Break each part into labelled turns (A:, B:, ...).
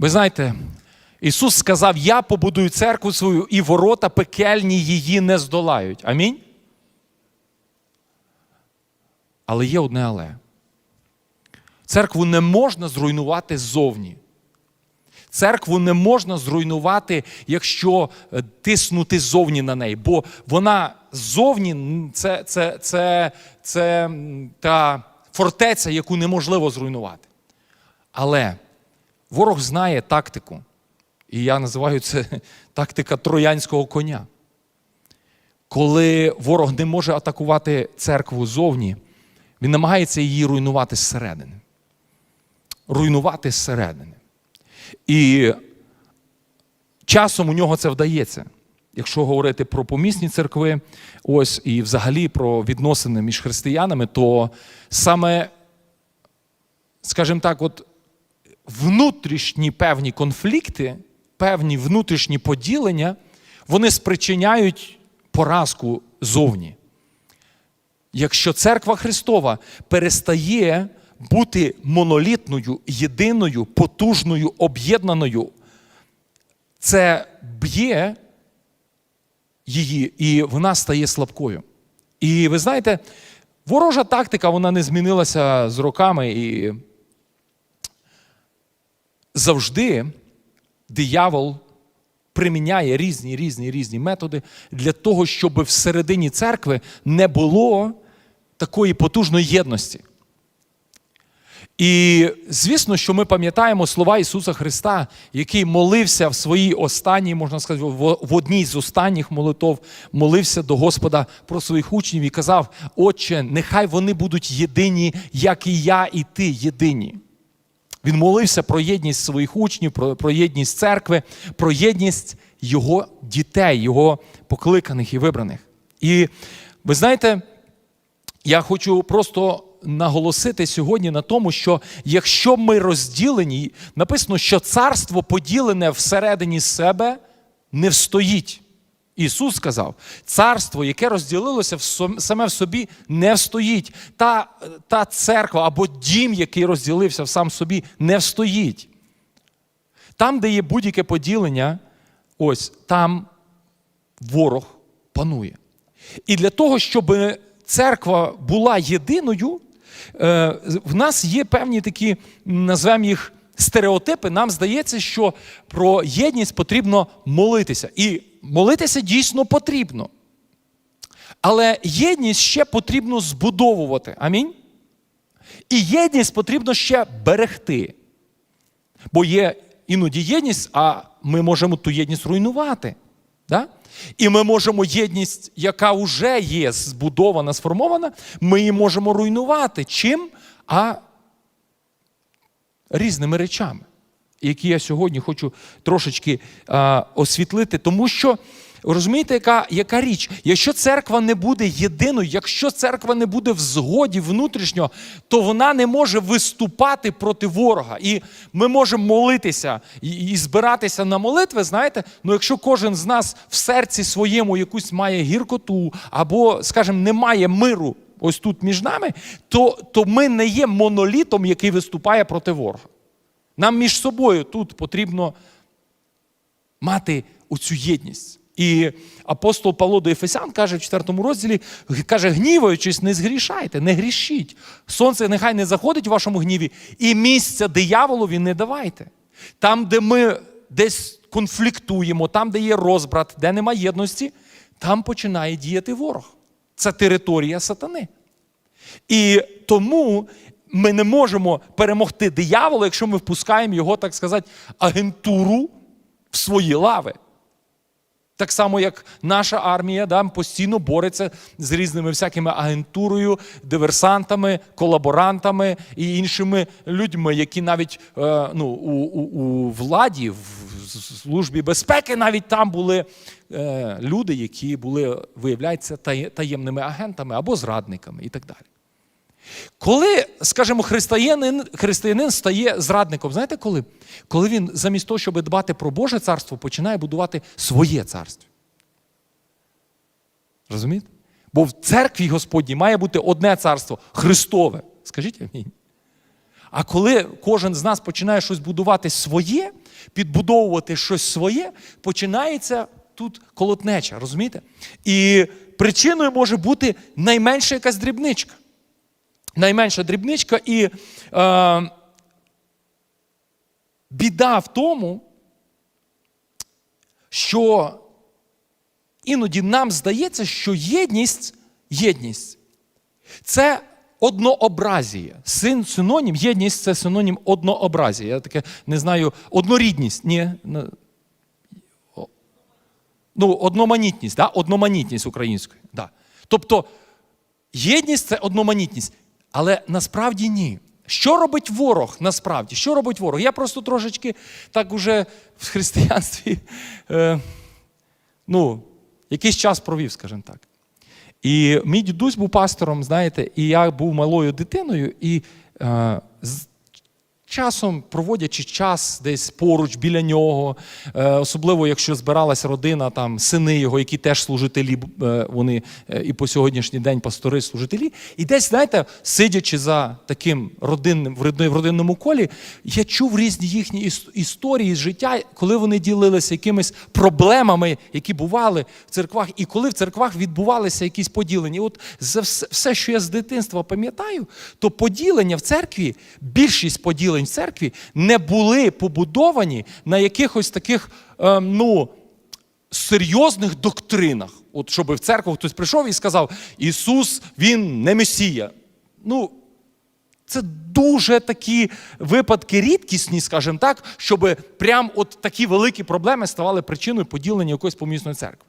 A: Ви знаєте, Ісус сказав: Я побудую церкву свою, і ворота пекельні її не здолають. Амінь. Але є одне але. Церкву не можна зруйнувати ззовні. Церкву не можна зруйнувати, якщо е, тиснути ззовні на неї, бо вона ззовні це, це, це, це та фортеця, яку неможливо зруйнувати. Але ворог знає тактику, і я називаю це тактика троянського коня. Коли ворог не може атакувати церкву ззовні, він намагається її руйнувати зсередини. Руйнувати зсередини. І часом у нього це вдається. Якщо говорити про помісні церкви, ось і взагалі про відносини між християнами, то саме, скажімо так, от внутрішні певні конфлікти, певні внутрішні поділення, вони спричиняють поразку зовні. Якщо церква Христова перестає бути монолітною, єдиною, потужною, об'єднаною, це б'є її, і вона стає слабкою. І ви знаєте, ворожа тактика вона не змінилася з роками. І завжди диявол приміняє різні різні різні методи для того, щоб всередині церкви не було такої потужної єдності. І звісно, що ми пам'ятаємо слова Ісуса Христа, який молився в своїй останній, можна сказати, в одній з останніх молитов, молився до Господа про своїх учнів і казав: Отче, нехай вони будуть єдині, як і я, і ти єдині. Він молився про єдність своїх учнів, про, про єдність церкви, про єдність його дітей, його покликаних і вибраних. І ви знаєте, я хочу просто наголосити сьогодні на тому, що якщо ми розділені, написано, що царство поділене всередині себе не встоїть. Ісус сказав, царство, яке розділилося саме в собі, не встоїть. Та, та церква або дім, який розділився в сам собі, не встоїть. Там, де є будь-яке поділення, ось там ворог панує. І для того, щоб церква була єдиною, е, в нас є певні такі, назвемо їх стереотипи. Нам здається, що про єдність потрібно молитися. І молитися дійсно потрібно. Але єдність ще потрібно збудовувати. Амінь. І єдність потрібно ще берегти. Бо є іноді єдність, а ми можемо ту єдність руйнувати. Да? І ми можемо єдність, яка вже є збудована, сформована, ми її можемо руйнувати. Чим? А різними речами, які я сьогодні хочу трошечки а, освітлити, тому що. Розумієте, яка, яка річ? Якщо церква не буде єдиною, якщо церква не буде в згоді внутрішньо, то вона не може виступати проти ворога. І ми можемо молитися і, і збиратися на молитви, знаєте, ну якщо кожен з нас в серці своєму якусь має гіркоту, або, скажімо, немає миру ось тут між нами, то, то ми не є монолітом, який виступає проти ворога. Нам між собою тут потрібно мати оцю єдність. І апостол Павло до Ефесян каже в 4 розділі, каже, гніваючись, не згрішайте, не грішіть. Сонце нехай не заходить у вашому гніві, і місця дияволові не давайте. Там, де ми десь конфліктуємо, там, де є розбрат, де нема єдності, там починає діяти ворог. Це територія сатани. І тому ми не можемо перемогти диявола, якщо ми впускаємо його, так сказати, агентуру в свої лави. Так само, як наша армія да, постійно бореться з різними всякими агентурою, диверсантами, колаборантами і іншими людьми, які навіть е, ну, у, у, у владі, в службі безпеки, навіть там були е, люди, які були, виявляється, таємними агентами або зрадниками і так далі. Коли, скажімо, християнин, християнин стає зрадником, знаєте коли? Коли він замість того, щоб дбати про Боже царство, починає будувати своє царство. Розумієте? Бо в церкві Господній має бути одне царство Христове. Скажіть амінь. А коли кожен з нас починає щось будувати своє, підбудовувати щось своє, починається тут колотнеча, розумієте? І причиною може бути найменша якась дрібничка. Найменша дрібничка, і е, біда в тому, що іноді нам здається, що єдність, єдність це однообразіє. Син синонім, єдність це синонім однообразія. Я таке не знаю, однорідність. Ні. Ну, одноманітність, да? одноманітність українською. Да. Тобто єдність це одноманітність. Але насправді ні. Що робить ворог насправді? Що робить ворог? Я просто трошечки так уже в християнстві е, ну, якийсь час провів, скажімо так. І мій дідусь був пастором, знаєте, і я був малою дитиною, і е, часом, проводячи час десь поруч біля нього, е, особливо якщо збиралася родина, там сини його, які теж служителі, е, вони е, і по сьогоднішній день пастори, служителі, і десь, знаєте, сидячи за таким родинним в родинному колі, я чув різні їхні історії з життя, коли вони ділилися якимись проблемами, які бували в церквах, і коли в церквах відбувалися якісь поділення. От за все, що я з дитинства пам'ятаю, то поділення в церкві, більшість поділень в церкві не були побудовані на якихось таких, е, ну, серйозних доктринах. От щоб в церкву хтось прийшов і сказав: Ісус, Він не Месія. Ну, це дуже такі випадки рідкісні, скажімо так, щоб прям от такі великі проблеми ставали причиною поділення якоїсь помісної церкви.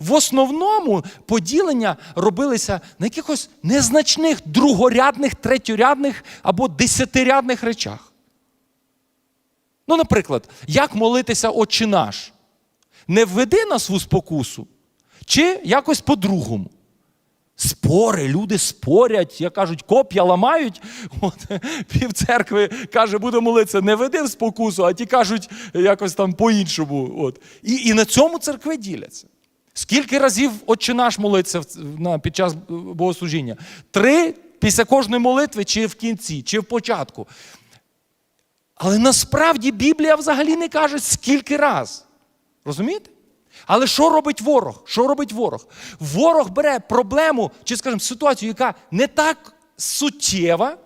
A: В основному поділення робилися на якихось незначних другорядних, третьорядних або десятирядних речах. Ну, наприклад, як молитися Отче наш? Не введи нас у спокусу, чи якось по-другому. Спори, люди спорять, як кажуть, коп'я ламають. От, пів церкви каже, буде молитися, не веди в спокусу, а ті кажуть якось там по-іншому. От. І, і на цьому церкви діляться. Скільки разів отче наш молиться під час богослужіння? Три після кожної молитви, чи в кінці, чи в початку. Але насправді Біблія взагалі не каже, скільки раз. Розумієте? Але що робить ворог? Що робить ворог? Ворог бере проблему, чи, скажімо, ситуацію, яка не так суттєва,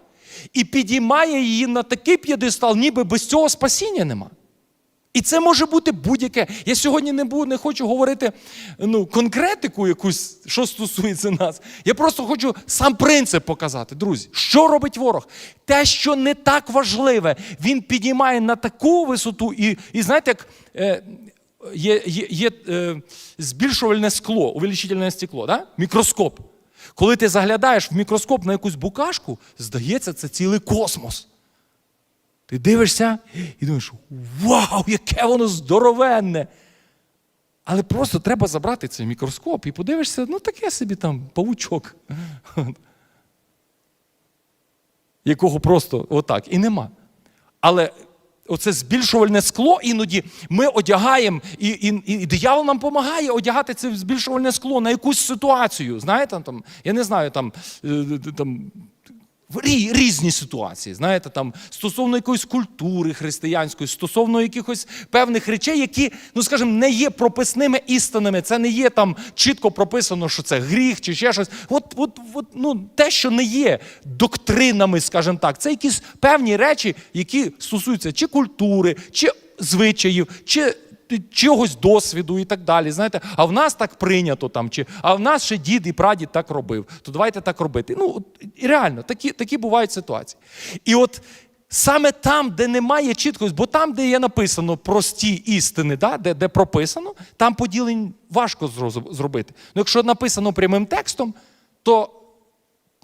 A: і підіймає її на такий п'єдестал, ніби без цього спасіння нема. І це може бути будь-яке. Я сьогодні не буду, не хочу говорити ну, конкретику якусь, що стосується нас. Я просто хочу сам принцип показати, друзі. Що робить ворог? Те, що не так важливе, він підіймає на таку висоту, і, і знаєте, як е, є, є, є е, збільшувальне скло, увеличительне стекло, да? мікроскоп. Коли ти заглядаєш в мікроскоп на якусь букашку, здається, це цілий космос. Ти дивишся і думаєш, вау, яке воно здоровенне! Але просто треба забрати цей мікроскоп і подивишся, ну таке собі там павучок, якого просто отак і нема. Але оце збільшувальне скло іноді ми одягаємо, і, і, і диявол нам допомагає одягати це збільшувальне скло на якусь ситуацію. Знаєте, там, я не знаю, там, е, там різні ситуації, знаєте, там стосовно якоїсь культури християнської, стосовно якихось певних речей, які, ну скажімо, не є прописними істинами. Це не є там чітко прописано, що це гріх чи ще щось. От, от, от ну, те, що не є доктринами, скажімо так, це якісь певні речі, які стосуються чи культури, чи звичаїв, чи чогось досвіду і так далі. Знаєте, а в нас так прийнято там, чи а в нас ще дід і прадід так робив. То давайте так робити. Ну, реально, такі, такі бувають ситуації. І от саме там, де немає чіткості, бо там, де є написано прості істини, да, де, де прописано, там поділень важко зробити. Ну, якщо написано прямим текстом, то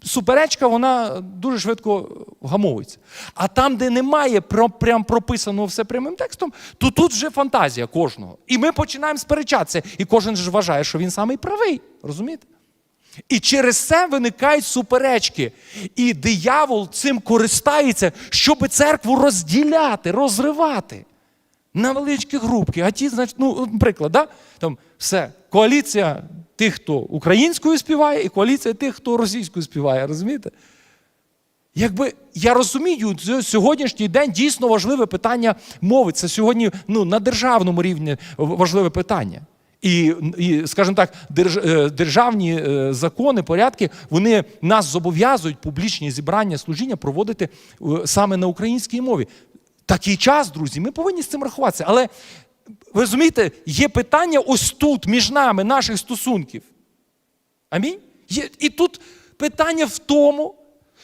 A: суперечка вона дуже швидко вгамовується. А там, де немає прям прописано все прямим текстом, то тут вже фантазія кожного. І ми починаємо сперечатися. І кожен ж вважає, що він самий правий. Розумієте? І через це виникають суперечки. І диявол цим користається, щоб церкву розділяти, розривати на величкі групки. А ті, значить, ну, приклад, да? там все, коаліція тих, хто українською співає, і коаліція тих, хто російською співає, розумієте? Якби я розумію, сьогоднішній день дійсно важливе питання мови. Це сьогодні ну, на державному рівні важливе питання. І, і скажімо так, е, державні е, закони, порядки, вони нас зобов'язують публічні зібрання служіння проводити е, саме на українській мові. Такий час, друзі, ми повинні з цим рахуватися. Але ви розумієте, є питання ось тут, між нами, наших стосунків. Амінь? Є, і тут питання в тому,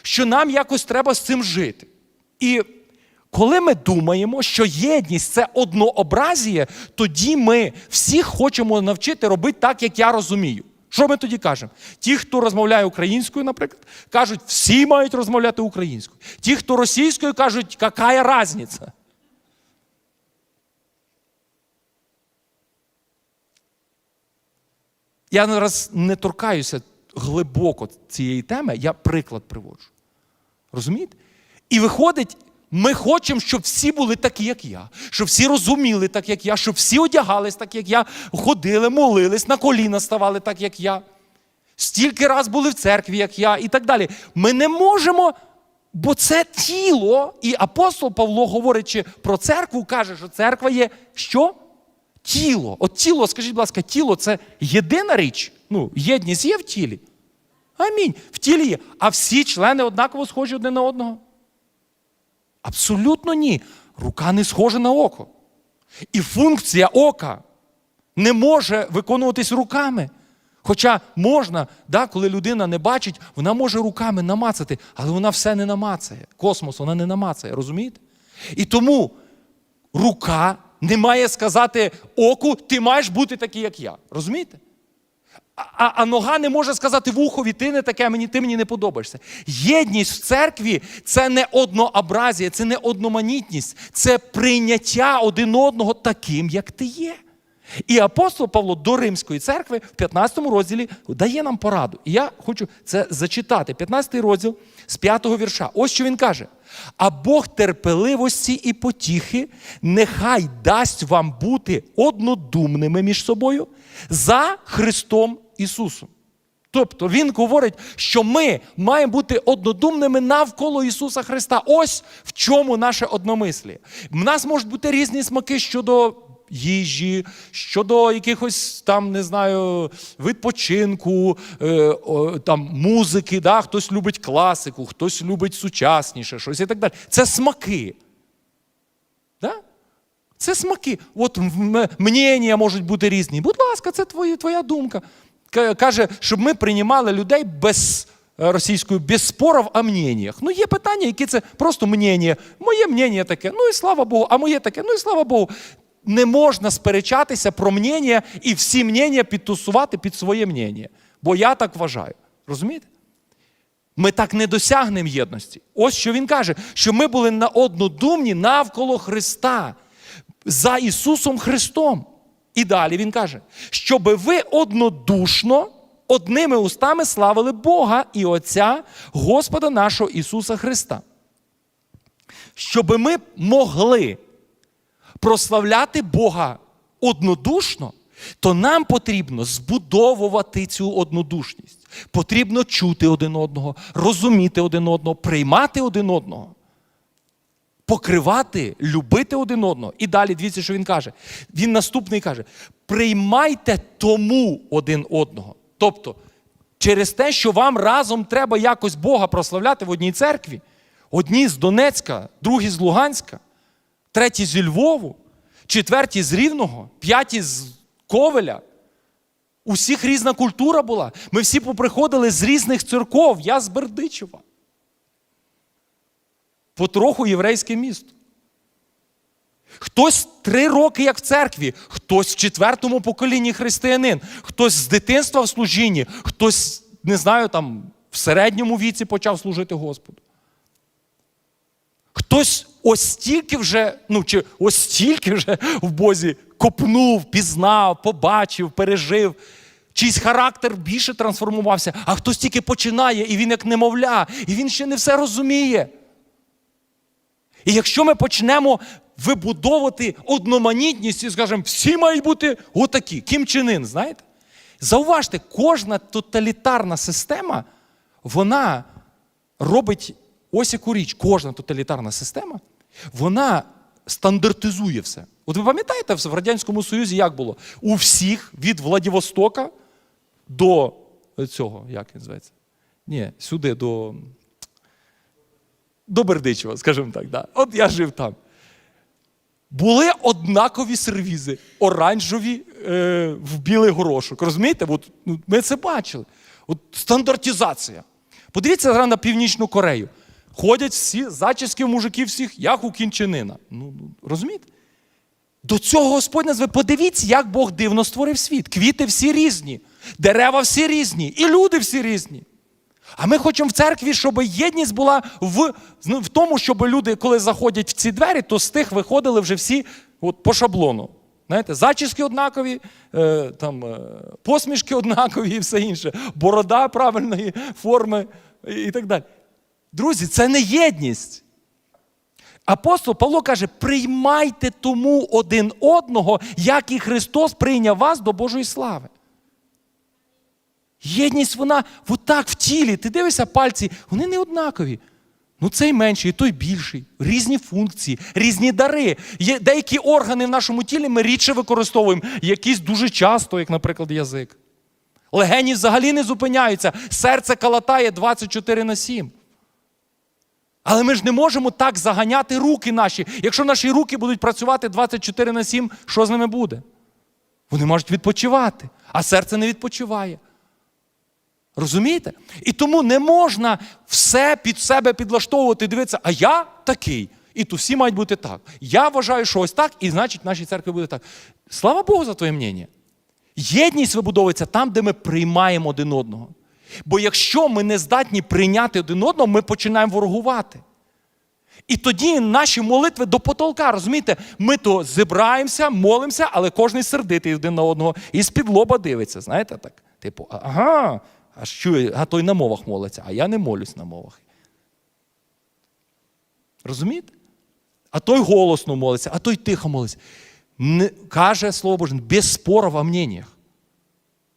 A: що нам якось треба з цим жити. І коли ми думаємо, що єдність це однообразіє, тоді ми всіх хочемо навчити робити так, як я розумію. Що ми тоді кажемо? Ті, хто розмовляє українською, наприклад, кажуть, всі мають розмовляти українською. Ті, хто російською, кажуть, яка різниця? Я зараз не торкаюся глибоко цієї теми, я приклад приводжу. Розумієте? І виходить, ми хочемо, щоб всі були такі, як я, щоб всі розуміли так, як я, щоб всі одягались так, як я, ходили, молились, на коліна ставали так, як я. Стільки раз були в церкві, як я, і так далі. Ми не можемо, бо це тіло. І апостол Павло, говорячи про церкву, каже, що церква є що? Тіло. От тіло, скажіть, будь ласка, тіло це єдина річ. Ну, єдність є в тілі. Амінь. В тілі є. А всі члени однаково схожі один на одного. Абсолютно ні. Рука не схожа на око. І функція ока не може виконуватись руками. Хоча можна, да, коли людина не бачить, вона може руками намацати, але вона все не намацає. Космос вона не намацає, розумієте? І тому рука не має сказати оку, ти маєш бути такий, як я. Розумієте? А, а нога не може сказати вухові, ти не таке, мені, ти мені не подобаєшся. Єдність в церкві це не однообразія, це не одноманітність, це прийняття один одного таким, як ти є. І апостол Павло до Римської церкви в 15 розділі дає нам пораду. І я хочу це зачитати. 15 розділ з 5 вірша. Ось що він каже: а Бог терпеливості і потіхи нехай дасть вам бути однодумними між собою за Христом Ісусом. Тобто Він говорить, що ми маємо бути однодумними навколо Ісуса Христа. Ось в чому наше одномислі. В нас можуть бути різні смаки щодо їжі, щодо якихось там, не знаю, відпочинку, е, там, музики. Да? Хтось любить класику, хтось любить сучасніше, щось і так далі. Це смаки. Да? Це смаки. От мнення можуть бути різні. Будь ласка, це твоя, твоя думка. Каже, щоб ми приймали людей без е, російською без спорів о мненнях. Ну, є питання, які це просто мнення. Моє мнення таке, ну і слава Богу, а моє таке, ну і слава Богу. Не можна сперечатися про мнення і всі мнення підтусувати під своє мнення. Бо я так вважаю. Розумієте? Ми так не досягнемо єдності. Ось що він каже, що ми були на однодумні навколо Христа, за Ісусом Христом. І далі він каже, щоби ви однодушно одними устами славили Бога і Отця Господа нашого Ісуса Христа. Щоби ми могли прославляти Бога однодушно, то нам потрібно збудовувати цю однодушність. Потрібно чути один одного, розуміти один одного, приймати один одного, покривати, любити один одного. І далі дивіться, що він каже. Він наступний каже: приймайте тому один одного. Тобто, через те, що вам разом треба якось Бога прославляти в одній церкві, одні з Донецька, другі з Луганська, треті зі Львову, четверті з Рівного, п'яті з Ковеля. У всіх різна культура була. Ми всі поприходили з різних церков. Я з Бердичева. Потроху єврейське місто. Хтось три роки як в церкві, хтось в четвертому поколінні християнин, хтось з дитинства в служінні, хтось, не знаю, там в середньому віці почав служити Господу. Хтось ось стільки вже, ну чи ось стільки вже в Бозі копнув, пізнав, побачив, пережив. Чийсь характер більше трансформувався, а хтось тільки починає, і він як немовля, і він ще не все розуміє. І якщо ми почнемо вибудовувати одноманітність і скажемо, всі мають бути отакі, Кім Чен Ін, знаєте? Зауважте, кожна тоталітарна система, вона робить ось яку річ, кожна тоталітарна система, вона стандартизує все. От ви пам'ятаєте, в Радянському Союзі як було? У всіх від Владивостока до цього, як він зветься? Ні, сюди до. До Бердичева, скажімо так. Да. От я жив там. Були однакові сервізи, оранжеві е, в білий горошок. Розумієте? От, ну, ми це бачили. От стандартизація. Подивіться зараз на Північну Корею. Ходять всі зачіски мужиків всіх, як у кінчинина. Ну, ну, розумієте? До цього Господь назве. Подивіться, як Бог дивно створив світ. Квіти всі різні, дерева всі різні, і люди всі різні. А ми хочемо в церкві, щоб єдність була в, ну, в тому, щоб люди, коли заходять в ці двері, то з тих виходили вже всі от, по шаблону. Знаєте, зачіски однакові, е, там, е, посмішки однакові і все інше, борода правильної форми і, і так далі. Друзі, це не єдність. Апостол Павло каже: приймайте тому один одного, як і Христос прийняв вас до Божої слави. Єдність, вона отак в тілі. Ти дивишся пальці, вони не однакові. Ну, цей менший, той більший, різні функції, різні дари. Є деякі органи в нашому тілі ми рідше використовуємо, якісь дуже часто, як, наприклад, язик. Легені взагалі не зупиняються, серце калатає 24 на 7. Але ми ж не можемо так заганяти руки наші. Якщо наші руки будуть працювати 24 на 7, що з ними буде? Вони можуть відпочивати, а серце не відпочиває. Розумієте? І тому не можна все під себе підлаштовувати, дивитися, а я такий. І то всі мають бути так. Я вважаю, що ось так, і значить, в нашій церкві буде так. Слава Богу за твоє мнення. Єдність вибудовується там, де ми приймаємо один одного. Бо якщо ми не здатні прийняти один одного, ми починаємо ворогувати. І тоді наші молитви до потолка, розумієте, ми то зібраємося, молимося, але кожен сердитий один на одного і з-під лоба дивиться. Знаєте так? Типу, ага, аж чує, а той на мовах молиться, а я не молюсь на мовах. Розумієте? А той голосно молиться, а той тихо молиться. Не, каже Слово Боже, без спору в мненнях.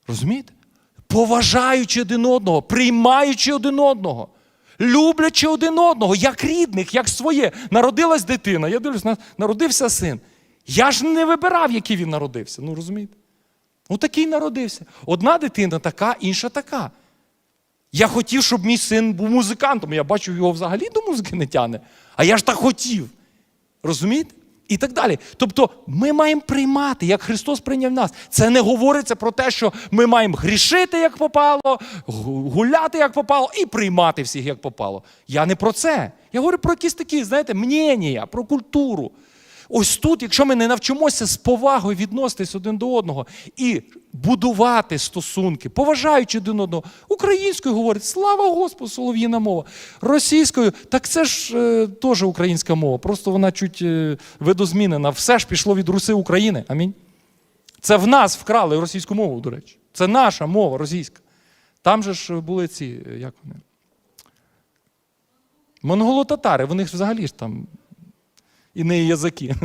A: Розумієте? Поважаючи один одного, приймаючи один одного, люблячи один одного, як рідних, як своє. Народилась дитина. Я дивлюсь, народився син. Я ж не вибирав, який він народився. Ну розумієте? Ну такий народився. Одна дитина така, інша така. Я хотів, щоб мій син був музикантом. Я бачу, його взагалі до музики не тяне. А я ж так хотів. Розумієте? І так далі. Тобто ми маємо приймати, як Христос прийняв нас. Це не говориться про те, що ми маємо грішити, як попало, гуляти, як попало, і приймати всіх, як попало. Я не про це. Я говорю про якісь такі, знаєте, мнення, про культуру. Ось тут, якщо ми не навчимося з повагою відноситись один до одного і будувати стосунки, поважаючи один одного, українською говорить, слава Господу, солов'їна мова. Російською, так це ж е, теж українська мова, просто вона чуть е, видозмінена. Все ж пішло від Руси України. Амінь. Це в нас вкрали російську мову, до речі. Це наша мова російська. Там же ж були ці, е, як вони? Монголо-татари, вони ж взагалі ж там і не язики.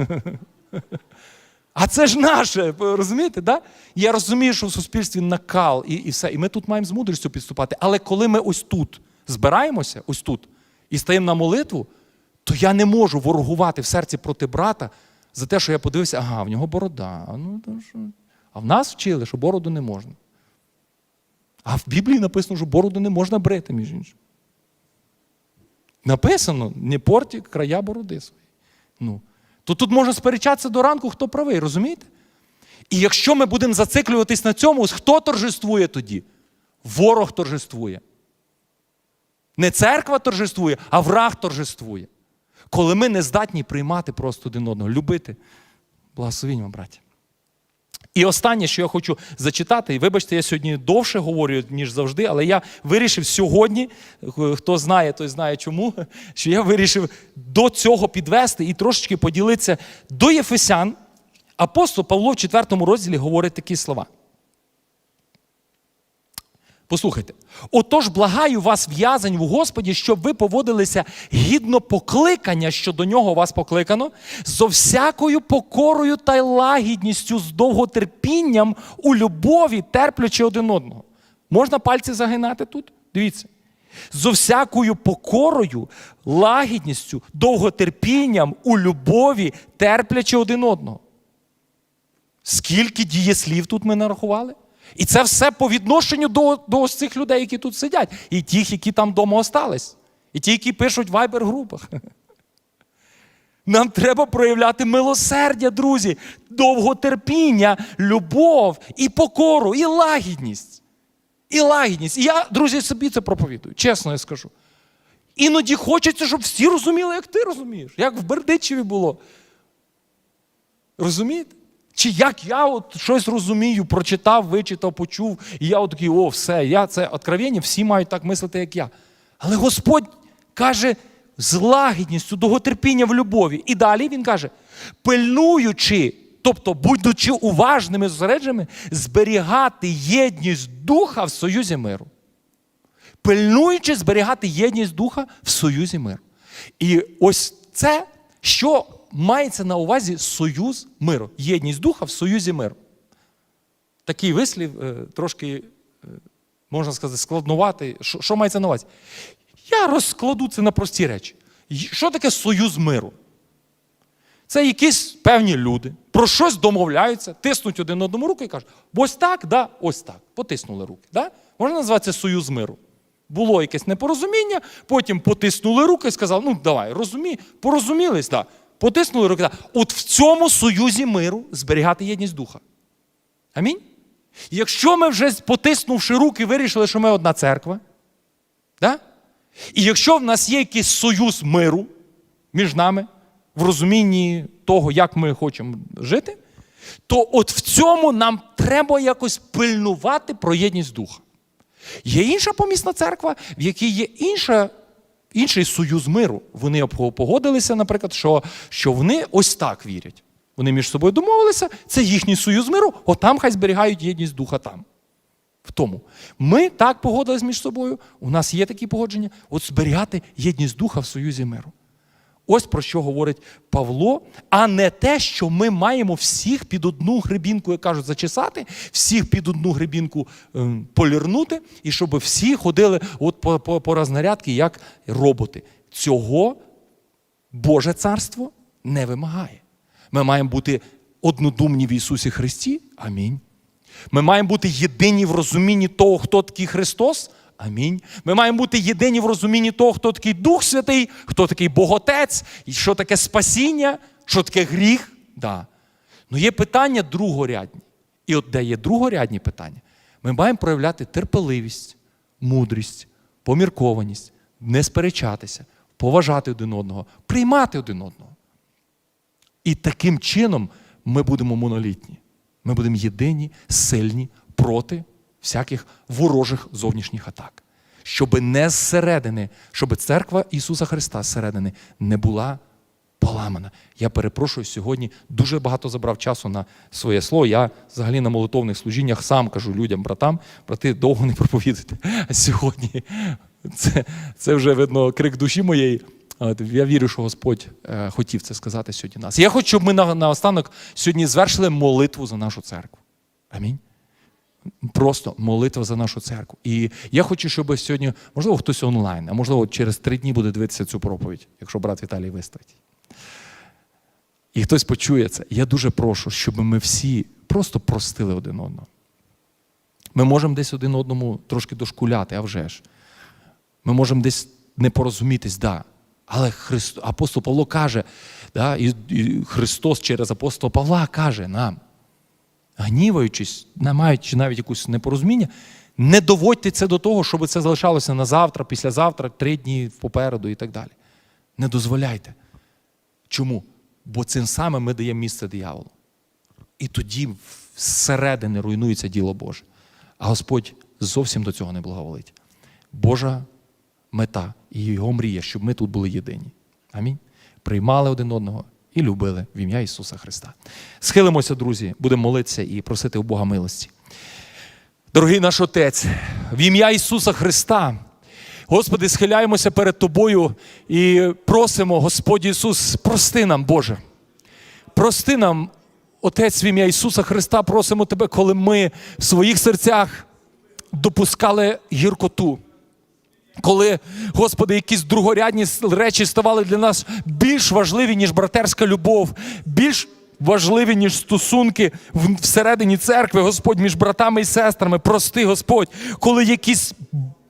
A: А це ж наше, розумієте? Да? Я розумію, що в суспільстві накал і, і все. І ми тут маємо з мудрістю підступати. Але коли ми ось тут збираємося, ось тут, і стаємо на молитву, то я не можу ворогувати в серці проти брата за те, що я подивився, ага, в нього борода. А, ну, а в нас вчили, що бороду не можна. А в Біблії написано, що бороду не можна брити, між іншим. Написано, не порті края бороди свої. Ну, то тут можна сперечатися до ранку, хто правий, розумієте? І якщо ми будемо зациклюватись на цьому, хто торжествує тоді? Ворог торжествує. Не церква торжествує, а враг торжествує. Коли ми не здатні приймати просто один одного, любити. Благословінь вам, браті. І останнє, що я хочу зачитати, і вибачте, я сьогодні довше говорю, ніж завжди, але я вирішив сьогодні, хто знає, той знає чому, що я вирішив до цього підвести і трошечки поділитися до Єфесян. Апостол Павло в 4 розділі говорить такі слова. Послухайте, отож, благаю вас, в'язень в Господі, щоб ви поводилися гідно покликання, що до нього вас покликано, зо всякою покорою та лагідністю, з довготерпінням у любові, терплячи один одного. Можна пальці загинати тут? Дивіться. зо всякою покорою, лагідністю, довготерпінням, у любові, терплячи один одного. Скільки дієслів тут ми нарахували? І це все по відношенню до, до ось цих людей, які тут сидять, і тих, які там вдома остались, і ті, які пишуть в вайбер-групах. Нам треба проявляти милосердя, друзі, довготерпіння, любов і покору, і лагідність. І лагідність. І я, друзі, собі це проповідую, чесно я скажу. Іноді хочеться, щоб всі розуміли, як ти розумієш, як в Бердичеві було. Розумієте? Чи як я от щось розумію, прочитав, вичитав, почув, і я от такий, о, все, я це откровення, всі мають так мислити, як я. Але Господь каже з лагідністю, довготерпіння в любові. І далі він каже: пильнуючи, тобто, будучи уважними, зосередженими, зберігати єдність духа в союзі миру. Пильнуючи зберігати єдність духа в союзі миру. І ось це, що мається на увазі союз миру. Єдність духа в союзі миру. Такий вислів е, трошки, е, можна сказати, складнуватий. Що, що мається на увазі? Я розкладу це на прості речі. Що таке союз миру? Це якісь певні люди про щось домовляються, тиснуть один одному руку і кажуть, ось так, да, ось так. Потиснули руки. Да? Можна назвати це союз миру. Було якесь непорозуміння, потім потиснули руки і сказали, ну давай, розумій, порозумілись, да. Потиснули руки. От в цьому союзі миру зберігати єдність духа. Амінь. Якщо ми вже потиснувши руки, вирішили, що ми одна церква, да? і якщо в нас є якийсь союз миру між нами, в розумінні того, як ми хочемо жити, то от в цьому нам треба якось пильнувати про єдність духа. Є інша помісна церква, в якій є інша, інший союз миру. Вони погодилися, наприклад, що, що вони ось так вірять. Вони між собою домовилися, це їхній союз миру, отам хай зберігають єдність духа там. В тому. Ми так погодились між собою, у нас є такі погодження, от зберігати єдність духа в союзі миру. Ось про що говорить Павло, а не те, що ми маємо всіх під одну грибінку, як кажуть, зачесати, всіх під одну грибінку ем, полірнути, і щоб всі ходили от по, по, по рознарядки, як роботи. Цього Боже царство не вимагає. Ми маємо бути однодумні в Ісусі Христі. Амінь. Ми маємо бути єдині в розумінні того, хто такий Христос. Амінь. Ми маємо бути єдині в розумінні того, хто такий Дух Святий, хто такий Боготець, і що таке спасіння, що таке гріх. Да. Ну є питання другорядні. І от де є другорядні питання, ми маємо проявляти терпеливість, мудрість, поміркованість, не сперечатися, поважати один одного, приймати один одного. І таким чином ми будемо монолітні. Ми будемо єдині, сильні проти всяких ворожих зовнішніх атак. Щоб не зсередини, щоб церква Ісуса Христа зсередини не була поламана. Я перепрошую сьогодні, дуже багато забрав часу на своє слово. Я взагалі на молитовних служіннях сам кажу людям, братам, брати, довго не проповідуйте. А сьогодні це, це вже видно крик душі моєї. Я вірю, що Господь е, хотів це сказати сьогодні нас. Я хочу, щоб ми на, наостанок сьогодні звершили молитву за нашу церкву. Амінь. Просто молитва за нашу церкву. І я хочу, щоб сьогодні, можливо, хтось онлайн, а можливо, через три дні буде дивитися цю проповідь, якщо брат Віталій виставить. І хтось почує це. Я дуже прошу, щоб ми всі просто простили один одного. Ми можемо десь один одному трошки дошкуляти, а вже ж. Ми можемо десь не порозумітись, да. Але Христ, апостол Павло каже, да, і Христос через апостола Павла каже нам, гніваючись, маючи навіть якусь непорозуміння, не доводьте це до того, щоб це залишалося на завтра, післязавтра, три дні попереду і так далі. Не дозволяйте. Чому? Бо цим самим ми даємо місце дияволу. І тоді зсередини руйнується діло Боже. А Господь зовсім до цього не благоволить. Божа мета і його мрія, щоб ми тут були єдині. Амінь. Приймали один одного і любили в ім'я Ісуса Христа. Схилимося, друзі, будемо молитися і просити у Бога милості. Дорогий наш Отець, в ім'я Ісуса Христа. Господи, схиляємося перед Тобою і просимо, Господь Ісус, прости нам, Боже. Прости нам, Отець, в ім'я Ісуса Христа, просимо Тебе, коли ми в своїх серцях допускали гіркоту. Коли, Господи, якісь другорядні речі ставали для нас більш важливі, ніж братерська любов, більш важливі, ніж стосунки всередині церкви, Господь, між братами і сестрами. Прости, Господь, коли якісь.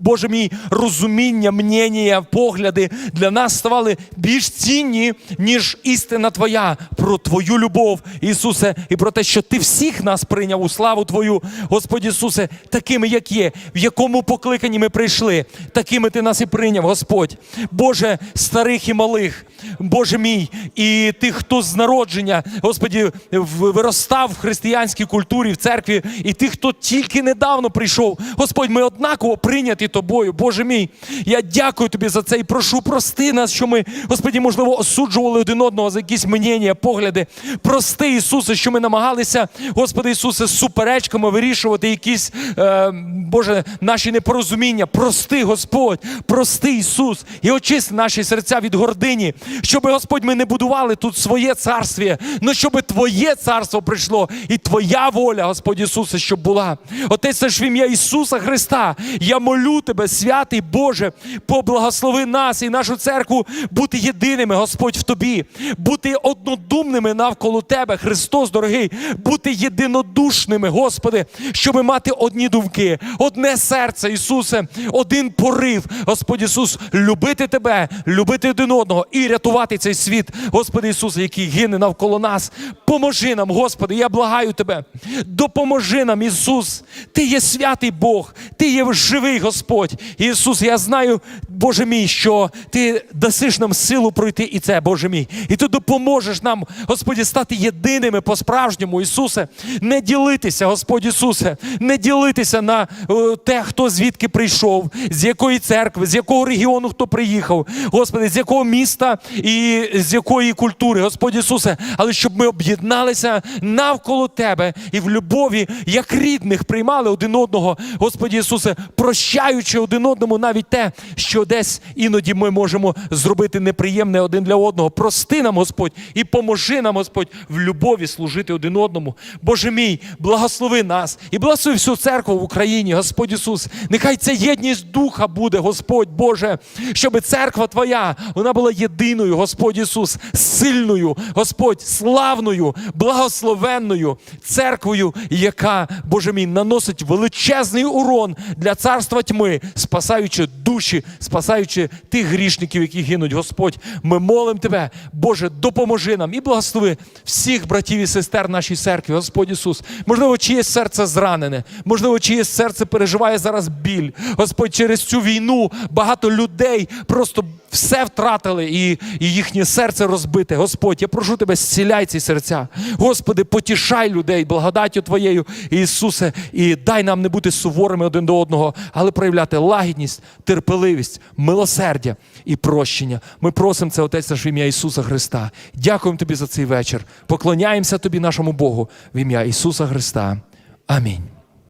A: Боже мій, розуміння, мнення, погляди для нас ставали більш цінні, ніж істина Твоя про Твою любов, Ісусе, і про те, що Ти всіх нас прийняв у славу Твою, Господь Ісусе, такими, як є, в якому покликанні ми прийшли, такими Ти нас і прийняв, Господь. Боже, старих і малих, Боже мій, і тих, хто з народження, Господі, виростав в християнській культурі, в церкві, і тих, хто тільки недавно прийшов. Господь, ми однаково прийняті тобою. Боже мій, я дякую тобі за це і прошу, прости нас, що ми, Господі, можливо, осуджували один одного за якісь мнення, погляди. Прости, Ісусе, що ми намагалися, Господи Ісусе, суперечками вирішувати якісь, е, Боже, наші непорозуміння. Прости, Господь, прости, Ісус, і очисти наші серця від гордині, щоб, Господь, ми не будували тут своє царстві, але щоб Твоє царство прийшло і Твоя воля, Господь Ісусе, щоб була. Отець, це ж в ім'я Ісуса Христа. Я молю Тебе, святий Боже, поблагослови нас і нашу церкву бути єдиними, Господь, в Тобі, бути однодумними навколо Тебе, Христос, дорогий, бути єдинодушними, Господи, щоб мати одні думки, одне серце, Ісусе, один порив, Господь Ісус, любити Тебе, любити один одного і рятувати цей світ, Господи Ісусе, який гине навколо нас. Поможи нам, Господи, я благаю Тебе. Допоможи нам, Ісус. Ти є святий Бог, Ти є живий Господь. Ісус, я знаю, Боже мій, що Ти дасиш нам силу пройти і це, Боже мій. І Ти допоможеш нам, Господі, стати єдиними по-справжньому, Ісусе, не ділитися, Господь Ісусе, не ділитися на е, те, хто звідки прийшов, з якої церкви, з якого регіону хто приїхав, Господи, з якого міста і з якої культури, Господь Ісусе, але щоб ми об'єдналися навколо Тебе і в любові, як рідних, приймали один одного, Господі Ісусе, прощаючи один одному навіть те, що десь іноді ми можемо зробити неприємне один для одного. Прости нам, Господь, і поможи нам, Господь, в любові служити один одному. Боже мій, благослови нас і благослови всю церкву в Україні, Господь Ісус. Нехай ця єдність духа буде, Господь Боже, щоб церква Твоя вона була єдиною, Господь Ісус, сильною, Господь, славною, благословенною церквою, яка, Боже мій, наносить величезний урон для царства тьми, спасаючи душі, спасаючи тих грішників, які гинуть. Господь, ми молимо Тебе, Боже, допоможи нам і благослови всіх братів і сестер нашій церкві, Господь Ісус. Можливо, чиєсь серце зранене, можливо, чиєсь серце переживає зараз біль. Господь, через цю війну багато людей просто все втратили і, і їхнє серце розбите. Господь, я прошу тебе, зціляй ці серця. Господи, потішай людей благодаттю Твоєю, Ісусе, і дай нам не бути суворими один до одного, але проявляти лагідність, терпеливість, милосердя і прощення. Ми просимо це, Отець наш в ім'я Ісуса Христа. Дякуємо Тобі за цей вечір. Поклоняємося Тобі, нашому Богу, в ім'я Ісуса Христа. Амінь.